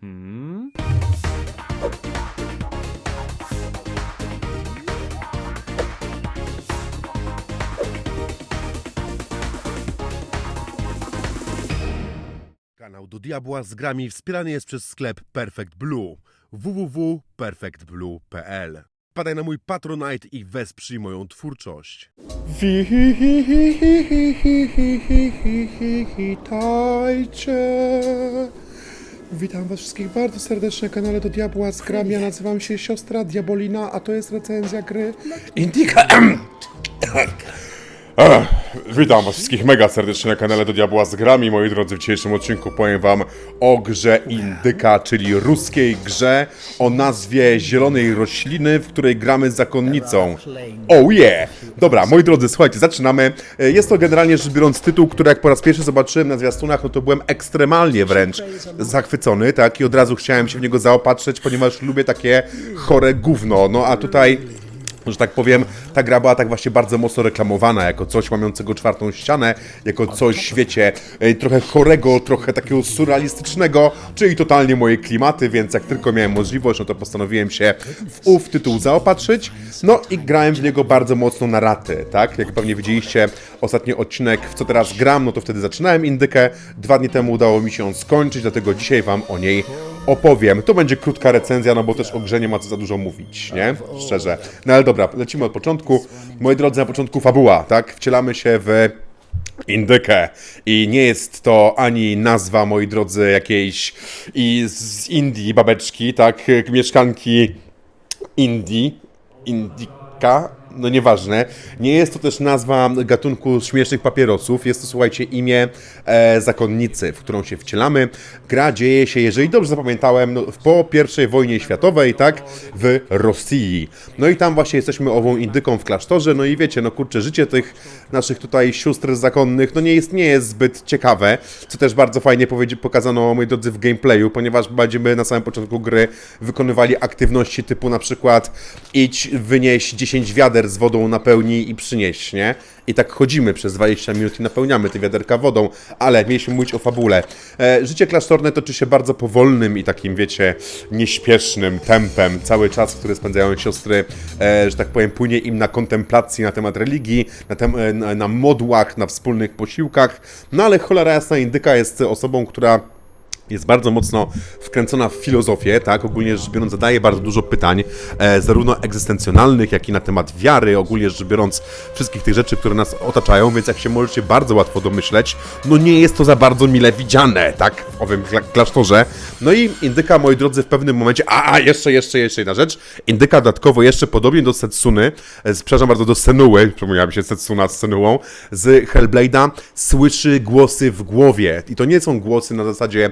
Hmm? Kanał do diabła z grami wspierany jest przez sklep Perfect Blue www.perfectblue.pl Wpadaj na mój Patronite i wesprzyj moją twórczość. Witajcie! Witam was wszystkich bardzo serdecznie na kanale do diabła z grami. Ja nazywam się siostra Diabolina, a to jest recenzja gry Indica... Witam was wszystkich mega serdecznie na kanale do Diabła z grami, moi drodzy. W dzisiejszym odcinku powiem wam o grze Indyka, czyli ruskiej grze o nazwie zielonej rośliny, w której gramy zakonnicą. Oh yeah! Dobra, moi drodzy, słuchajcie, zaczynamy. E, Jest to generalnie rzecz biorąc tytuł, który jak po raz pierwszy zobaczyłem na zwiastunach, no to byłem ekstremalnie wręcz zachwycony, tak? I od razu chciałem się w niego zaopatrzyć, ponieważ lubię takie chore gówno. No a tutaj że tak powiem, ta gra była tak właśnie bardzo mocno reklamowana jako coś łamiącego czwartą ścianę, jako coś, wiecie, e, trochę chorego, trochę takiego surrealistycznego, czyli totalnie moje klimaty, więc jak tylko miałem możliwość, no to postanowiłem się w ów tytuł zaopatrzyć, no i grałem w niego bardzo mocno na raty, tak? Jak pewnie widzieliście ostatni odcinek, w co teraz gram, no to wtedy zaczynałem indykę, dwa dni temu udało mi się ją skończyć, dlatego dzisiaj wam o niej opowiem. To będzie krótka recenzja, no bo też o grze nie ma co za dużo mówić, nie? Szczerze. No ale dobra, lecimy od początku. Moi drodzy, na początku fabuła, tak? Wcielamy się w Indykę. I nie jest to ani nazwa, moi drodzy, jakiejś i z Indii babeczki, tak? Mieszkanki Indii. Indika? No nieważne. Nie jest to też nazwa gatunku śmiesznych papierosów. Jest to, słuchajcie, imię e, zakonnicy, w którą się wcielamy. Gra dzieje się, jeżeli dobrze zapamiętałem, no, po I wojnie światowej, tak? W Rosji. No i tam właśnie jesteśmy ową indyką w klasztorze. No i wiecie, no kurczę, życie tych naszych tutaj sióstr zakonnych, no nie jest, nie jest zbyt ciekawe, co też bardzo fajnie pokazano, moi drodzy, w gameplayu, ponieważ będziemy na samym początku gry wykonywali aktywności typu na przykład idź, wynieś 10 wiader z wodą, napełnij i przynieś, nie? I tak chodzimy przez 20 minut i napełniamy te wiaderka wodą, ale mieliśmy mówić o fabule. E, życie klasztorne toczy się bardzo powolnym i takim, wiecie, nieśpiesznym tempem. Cały czas, który spędzają siostry, e, że tak powiem, płynie im na kontemplacji na temat religii, na, tem- e, na, na modłach, na wspólnych posiłkach. No ale cholera jasna indyka jest osobą, która jest bardzo mocno wkręcona w filozofię, tak? Ogólnie rzecz biorąc, zadaje bardzo dużo pytań, e, zarówno egzystencjonalnych, jak i na temat wiary, ogólnie rzecz biorąc, wszystkich tych rzeczy, które nas otaczają, więc jak się możecie bardzo łatwo domyśleć, no nie jest to za bardzo mile widziane, tak? W owym kla- klasztorze. No i indyka, moi drodzy, w pewnym momencie, a, a jeszcze, jeszcze, jeszcze jedna rzecz, indyka dodatkowo jeszcze podobnie do Setsuny, e, przepraszam bardzo, do Senuły, przypomniała mi się Setsuna z Senułą, z Hellblade'a, słyszy głosy w głowie. I to nie są głosy na zasadzie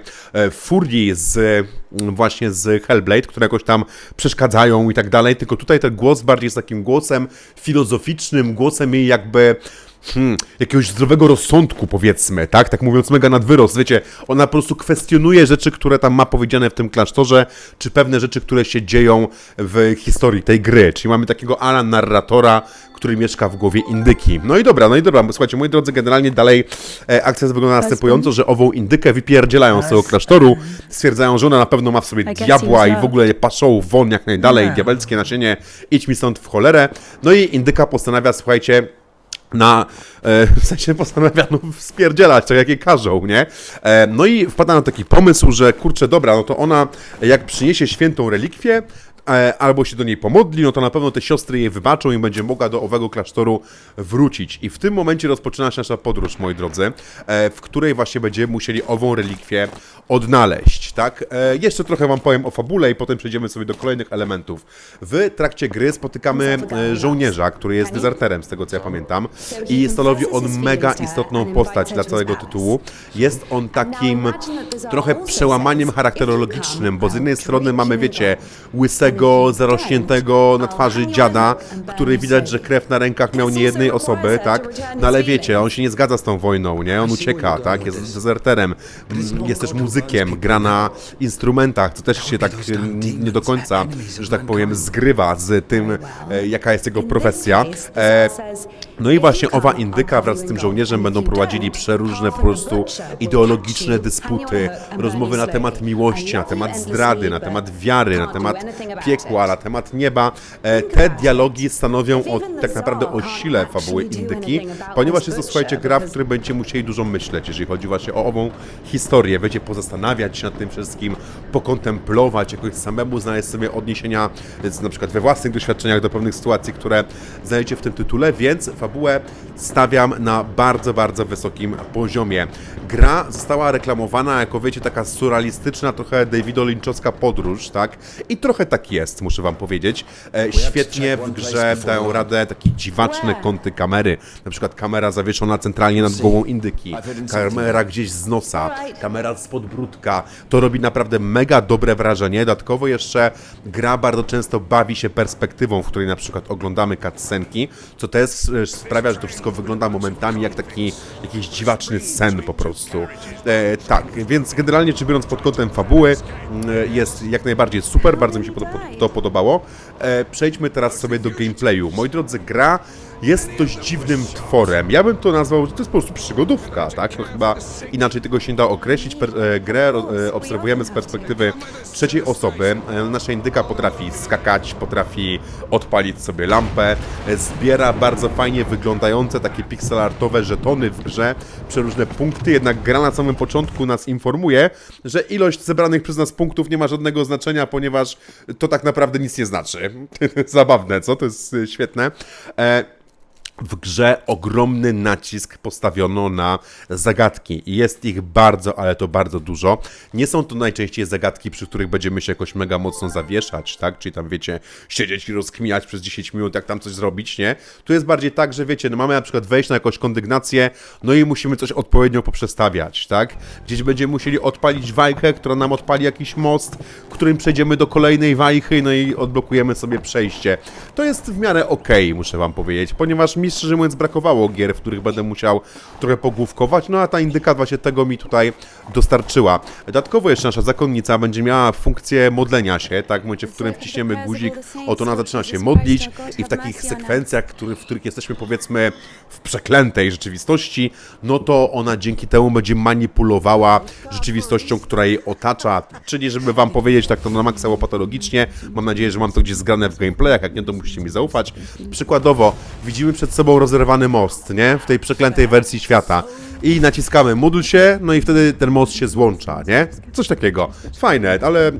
furii z mm, właśnie z Hellblade, które jakoś tam przeszkadzają i tak dalej, tylko tutaj ten głos bardziej jest takim głosem filozoficznym, głosem jej jakby hmm, jakiegoś zdrowego rozsądku, powiedzmy, tak? Tak mówiąc, mega nadwyrost, wiecie, ona po prostu kwestionuje rzeczy, które tam ma powiedziane w tym klasztorze, czy pewne rzeczy, które się dzieją w historii tej gry. Czyli mamy takiego ala narratora, który mieszka w głowie indyki. No i dobra, no i dobra, słuchajcie, moi drodzy, generalnie dalej e, akcja wygląda następująco, że ową indykę wypierdzielają z tego klasztoru, stwierdzają, że ona na pewno ma w sobie guess diabła i w ogóle paszą won jak najdalej, diabelskie nasienie, idź mi stąd w cholerę. No i indyka postanawia, słuchajcie, na, e, w sensie postanawia no, spierdzielać, tak jak jej każą, nie? E, no i wpada na taki pomysł, że kurczę, dobra, no to ona jak przyniesie świętą relikwię, albo się do niej pomodli, no to na pewno te siostry jej wybaczą i będzie mogła do owego klasztoru wrócić. I w tym momencie rozpoczyna się nasza podróż, moi drodzy, e, w której właśnie będziemy musieli ową relikwię odnaleźć, tak? E, jeszcze trochę wam powiem o fabule i potem przejdziemy sobie do kolejnych elementów. W trakcie gry spotykamy e, żołnierza, który jest dezerterem, z tego co ja pamiętam, i stanowi on mega istotną postać dla całego tytułu. Jest on takim trochę przełamaniem charakterologicznym, bo z jednej strony mamy, wiecie, łysego, zarośniętego na twarzy dziada, który widać, że krew na rękach miał nie jednej osoby, tak? No ale wiecie, on się nie zgadza z tą wojną, nie? On ucieka, tak? Jest dezerterem. Mm, Jest też muzykiem gra na instrumentach, co też się tak e, nie do końca, że tak powiem, zgrywa z tym, e, jaka jest jego profesja. E, no i właśnie owa indyka wraz z tym żołnierzem będą prowadzili przeróżne po prostu ideologiczne dysputy, rozmowy na temat miłości, na temat zdrady, na temat wiary, na temat piekła, na temat nieba. E, Te dialogi stanowią o, tak naprawdę o sile fabuły indyki, ponieważ jest to, słuchajcie, gra, w której będziecie musieli dużo myśleć, jeżeli chodzi właśnie o ową historię. Będziecie pozastanawiać się nad tym wszystkim, pokontemplować, jakoś samemu znaleźć sobie odniesienia, na przykład we własnych doświadczeniach do pewnych sytuacji, które znajdziecie w tym tytule, więc fabułę stawiam na bardzo, bardzo wysokim poziomie. Gra została reklamowana jako, wiecie, taka surrealistyczna, trochę Davido Lynchowska podróż, tak? I trochę tak jest, muszę wam powiedzieć. E, świetnie w grze dają radę takie dziwaczne kąty kamery, na przykład kamera zawieszona centralnie nad głową indyki, kamera gdzieś z nosa, kamera z podbródka. To robi naprawdę mega dobre wrażenie. Dodatkowo jeszcze gra bardzo często bawi się perspektywą, w której na przykład oglądamy cutscenki, co też e, sprawia, że to wszystko wygląda momentami jak taki jakiś dziwaczny sen po prostu. E, tak, więc generalnie czy biorąc pod kątem fabuły, mm, jest jak najbardziej super, bardzo mi się pod- pod- to podobało. E, przejdźmy teraz sobie do gameplayu. Moi drodzy, gra jest dość dziwnym tworem. Ja bym to nazwał, że to jest po prostu przygodówka, tak? No chyba inaczej tego się nie da określić. Per, e, grę e, obserwujemy z perspektywy trzeciej osoby. E, nasza indyka potrafi skakać, potrafi odpalić sobie lampę, e, zbiera bardzo fajnie wyglądające takie pixelartowe żetony w grze, przeróżne punkty, jednak gra na samym początku nas informuje, że ilość zebranych przez nas punktów nie ma żadnego znaczenia, ponieważ to tak naprawdę nic nie znaczy. Zabawne, co? To jest e, świetne. E, w grze ogromny nacisk postawiono na zagadki jest ich bardzo, ale to bardzo dużo. Nie są to najczęściej zagadki, przy których będziemy się jakoś mega mocno zawieszać, tak? Czyli tam wiecie, siedzieć i rozkminiać przez 10 minut, jak tam coś zrobić, nie? Tu jest bardziej tak, że wiecie, no mamy na przykład wejść na jakąś kondygnację, no i musimy coś odpowiednio poprzestawiać, tak? Gdzieś będziemy musieli odpalić wajchę, która nam odpali jakiś most, którym przejdziemy do kolejnej wajchy, no i odblokujemy sobie przejście. To jest w miarę okej, muszę wam powiedzieć, ponieważ mi szczerze mówiąc brakowało gier, w których będę musiał trochę pogłówkować, no a ta indyka właśnie tego mi tutaj dostarczyła. Dodatkowo jeszcze nasza zakonnica będzie miała funkcję modlenia się, tak, w momencie, w którym wciśniemy guzik, oto ona zaczyna się modlić i w takich sekwencjach, w których jesteśmy powiedzmy w przeklętej rzeczywistości, no to ona dzięki temu będzie manipulowała rzeczywistością, która jej otacza, czyli żeby wam powiedzieć tak to na maksa patologicznie, mam nadzieję, że mam to gdzieś zgrane w gameplayach, jak nie, to musicie mi zaufać. Przykładowo, widzimy przed sobą rozerwany most, nie? W tej przeklętej wersji świata. I naciskamy módl się, no i wtedy ten most się złącza, nie? Coś takiego. Fajne, ale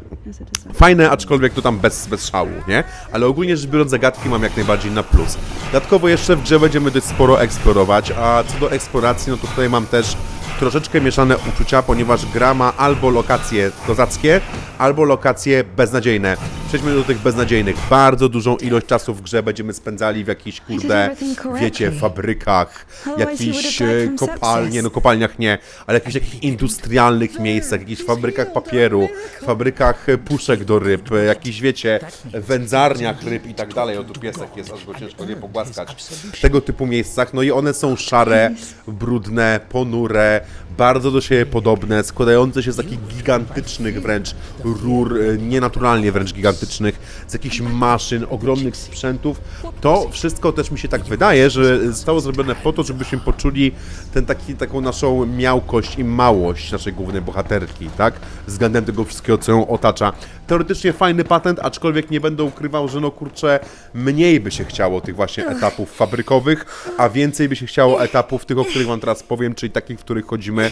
fajne, aczkolwiek to tam bez, bez szału, nie? Ale ogólnie rzecz biorąc zagadki mam jak najbardziej na plus. Dodatkowo jeszcze w grze będziemy dość sporo eksplorować, a co do eksploracji, no to tutaj mam też troszeczkę mieszane uczucia, ponieważ gra ma albo lokacje kozackie, albo lokacje beznadziejne. Przejdźmy do tych beznadziejnych. Bardzo dużą ilość czasu w grze będziemy spędzali w jakichś, kurde, wiecie, fabrykach, jakichś kopalnie, no kopalniach nie, ale jakichś takich industrialnych miejscach, jakichś fabrykach papieru, fabrykach puszek do ryb, jakichś, wiecie, wędzarniach ryb i tak dalej. O, tu piesek jest, aż go ciężko nie pogłaskać. Tego typu miejscach, no i one są szare, brudne, ponure, bardzo do siebie podobne, składające się z takich gigantycznych wręcz rur, e, nienaturalnie wręcz gigantycznych, z jakichś maszyn, ogromnych sprzętów. To wszystko też mi się tak wydaje, że zostało zrobione po to, żebyśmy poczuli ten taki, taką naszą miałkość i małość naszej głównej bohaterki, tak? Względem tego wszystkiego, co ją otacza. Teoretycznie fajny patent, aczkolwiek nie będę ukrywał, że no kurczę, mniej by się chciało tych właśnie etapów fabrykowych, a więcej by się chciało etapów tych, o których wam teraz powiem, czyli takich, w których chodzimy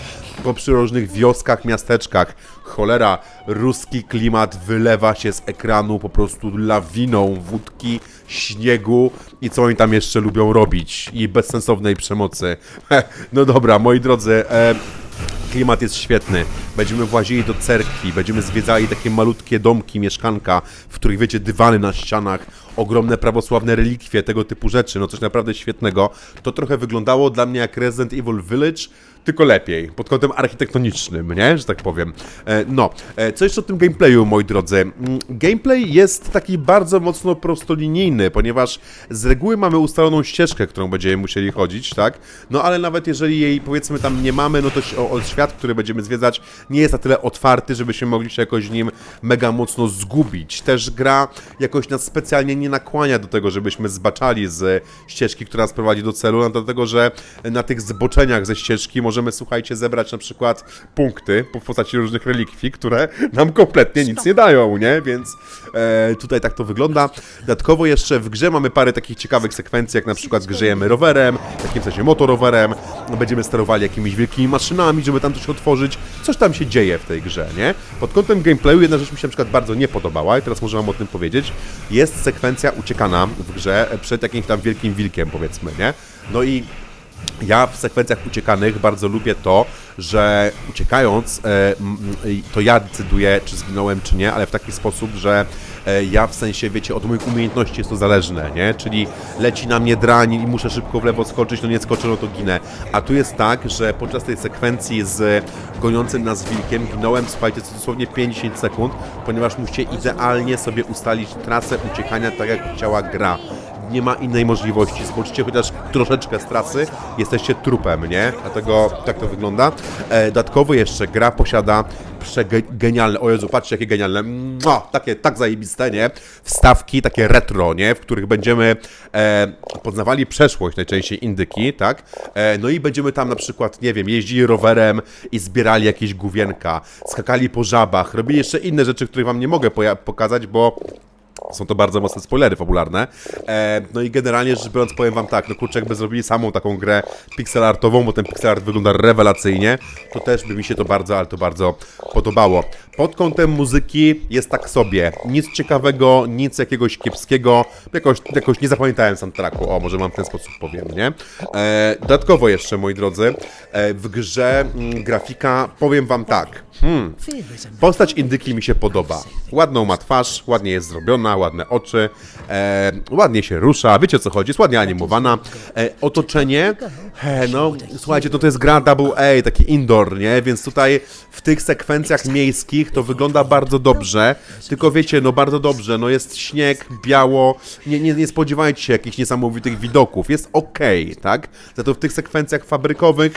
po przyróżnych wioskach, miasteczkach. Cholera, ruski klimat wylewa się z ekranu po prostu lawiną wódki, śniegu i co oni tam jeszcze lubią robić i bezsensownej przemocy. No dobra, moi drodzy, e, Klimat jest świetny. Będziemy włazili do cerkwi, będziemy zwiedzali takie malutkie domki, mieszkanka, w których wiecie, dywany na ścianach, ogromne prawosławne relikwie, tego typu rzeczy, no coś naprawdę świetnego. To trochę wyglądało dla mnie jak Resident Evil Village, tylko lepiej, pod kątem architektonicznym, nie? Że tak powiem. E, no, e, co jeszcze o tym gameplayu, moi drodzy? Mm, Gameplay jest taki bardzo mocno prostolinijny, ponieważ z reguły mamy ustaloną ścieżkę, którą będziemy musieli chodzić, tak? No ale nawet jeżeli jej, powiedzmy, tam nie mamy, no to o, o świat, który będziemy zwiedzać, nie jest na tyle otwarty, żebyśmy mogli się jakoś nim mega mocno zgubić. Też gra jakoś nas specjalnie nie nakłania do tego, żebyśmy zbaczali z ścieżki, która nas prowadzi do celu, no dlatego, że na tych zboczeniach ze ścieżki możemy, słuchajcie, zebrać na przykład punkty w postaci różnych relikwii, które nam kompletnie nic nie dają, nie? Więc e, tutaj tak to wygląda. Dodatkowo jeszcze w grze mamy parę takich ciekawych sekwencji, jak na przykład grzejemy rowerem, takim w sensie motorowerem, będziemy sterowali jakimiś wielkimi maszynami, żeby tam coś otworzyć. Coś tam się dzieje w tej grze, nie? Pod kątem gameplayu jedna rzecz mi się na przykład bardzo nie podobała i teraz może wam o tym powiedzieć. Jest sekwencja uciekana w grze przed jakimś tam wielkim wilkiem, powiedzmy, nie? No i ja w sekwencjach uciekanych bardzo lubię to, że uciekając, e, to ja decyduję, czy zginąłem, czy nie, ale w taki sposób, że e, ja w sensie, wiecie, od moich umiejętności jest to zależne, nie? Czyli leci na mnie drań i muszę szybko w lewo skoczyć, no nie skoczę, no to ginę. A tu jest tak, że podczas tej sekwencji z goniącym nas wilkiem ginąłem, słuchajcie, dosłownie 50 sekund, ponieważ musicie idealnie sobie ustalić trasę uciekania tak, jak chciała gra nie ma innej możliwości. Zboczycie chociaż troszeczkę z trasy, jesteście trupem, nie? Dlatego tak to wygląda. E, dodatkowo jeszcze gra posiada przegenialne, o Jezu, patrzcie jakie genialne, Mua, takie tak zajebiste, nie? Wstawki takie retro, nie? W których będziemy e, poznawali przeszłość, najczęściej indyki, tak? E, no i będziemy tam na przykład, nie wiem, jeździli rowerem i zbierali jakieś główienka, skakali po żabach, robili jeszcze inne rzeczy, których wam nie mogę pokazać, bo są to bardzo mocne spoilery fabularne. E, no i generalnie rzecz biorąc powiem wam tak, no kurczę, jakby zrobili samą taką grę pixelartową, bo ten pixel art wygląda rewelacyjnie, to też by mi się to bardzo, ale to bardzo podobało. Pod kątem muzyki jest tak sobie. Nic ciekawego, nic jakiegoś kiepskiego. Jakoś, jakoś nie zapamiętałem soundtracku, o może mam w ten sposób powiem, nie? E, dodatkowo jeszcze, moi drodzy, e, w grze mm, grafika, powiem wam tak. Hmm, Postać indyki mi się podoba. Ładną ma twarz, ładnie jest zrobiona, ładne oczy, e, ładnie się rusza, wiecie o co chodzi, jest ładnie animowana. E, otoczenie, e, no słuchajcie, to, to jest gra double A, taki indoor, nie? Więc tutaj w tych sekwencjach miejskich to wygląda bardzo dobrze, tylko wiecie, no bardzo dobrze, no jest śnieg, biało, nie, nie, nie spodziewajcie się jakichś niesamowitych widoków, jest okej, tak? Za to w tych sekwencjach fabrykowych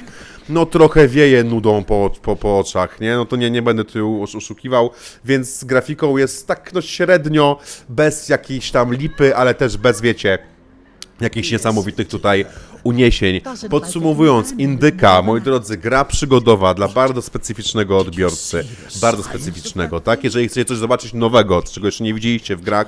no trochę wieje nudą po, po, po oczach, nie? No to nie, nie będę tu osz- oszukiwał, więc z grafiką jest tak no średnio, bez jakiejś tam lipy, ale też bez, wiecie, jakichś niesamowitych tutaj uniesień. Podsumowując, Indyka, moi drodzy, gra przygodowa dla bardzo specyficznego odbiorcy, bardzo specyficznego, tak? Jeżeli chcecie coś zobaczyć nowego, czego jeszcze nie widzieliście w grach,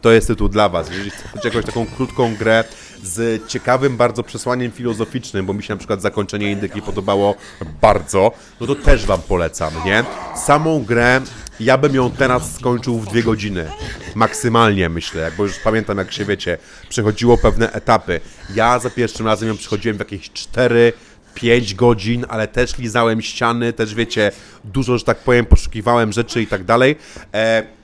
to jest tytuł dla Was. Jeżeli chcecie jakąś taką krótką grę z ciekawym bardzo przesłaniem filozoficznym, bo mi się na przykład zakończenie Indyki podobało bardzo, no to też Wam polecam, nie? Samą grę ja bym ją teraz skończył w dwie godziny. Maksymalnie myślę, bo już pamiętam jak się wiecie, przechodziło pewne etapy. Ja za pierwszym razem ją przechodziłem w jakieś 4 5 godzin, ale też lizałem ściany, też wiecie, dużo, że tak powiem, poszukiwałem rzeczy i tak dalej. E,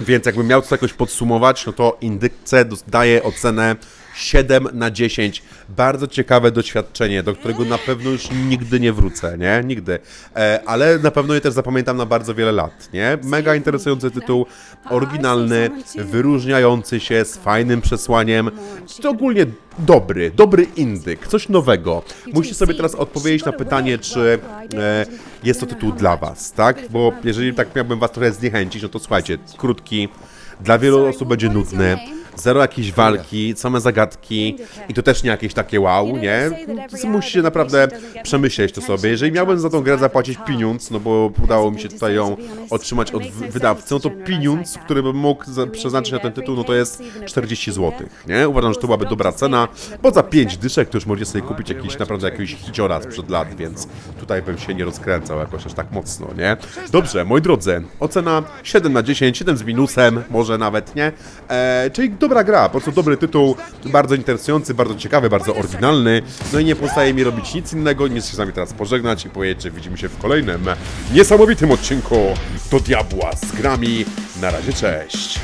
więc jakbym miał to jakoś podsumować, no to Indykce daje ocenę 7 na 10. Bardzo ciekawe doświadczenie, do którego na pewno już nigdy nie wrócę, nie? Nigdy. E, ale na pewno je też zapamiętam na bardzo wiele lat, nie? Mega interesujący tytuł, oryginalny, wyróżniający się z fajnym przesłaniem. To ogólnie dobry, dobry indyk, coś nowego. Musicie sobie teraz odpowiedzieć na pytanie, czy e, jest to tytuł dla Was, tak? Bo jeżeli tak miałbym Was trochę zniechęcić, no to słuchajcie, krótki, dla wielu osób będzie nudny. Zero jakiejś walki, same zagadki i to też nie jakieś takie wow, nie? Więc Musicie naprawdę przemyśleć to sobie. Jeżeli miałbym za tą grę zapłacić pieniądz, no bo udało mi się tutaj ją otrzymać od wy- wydawcy, no to pieniądz, który bym mógł przeznaczyć na ten tytuł, no to jest 40 zł, nie? Uważam, że to byłaby dobra cena, bo za 5 dyszek to już możecie sobie kupić jakiś naprawdę jakiś hiciora sprzed lat, więc tutaj bym się nie rozkręcał jakoś aż tak mocno, nie? Dobrze, moi drodzy, ocena 7 na 10, 7 z minusem, może nawet nie, e, czyli dobra gra, po prostu dobry tytuł, bardzo interesujący, bardzo ciekawy, bardzo oryginalny, no i nie pozostaje mi robić nic innego, niż się z wami teraz pożegnać i powiedzieć, że widzimy się w kolejnym niesamowitym odcinku do diabła z grami. Na razie, cześć!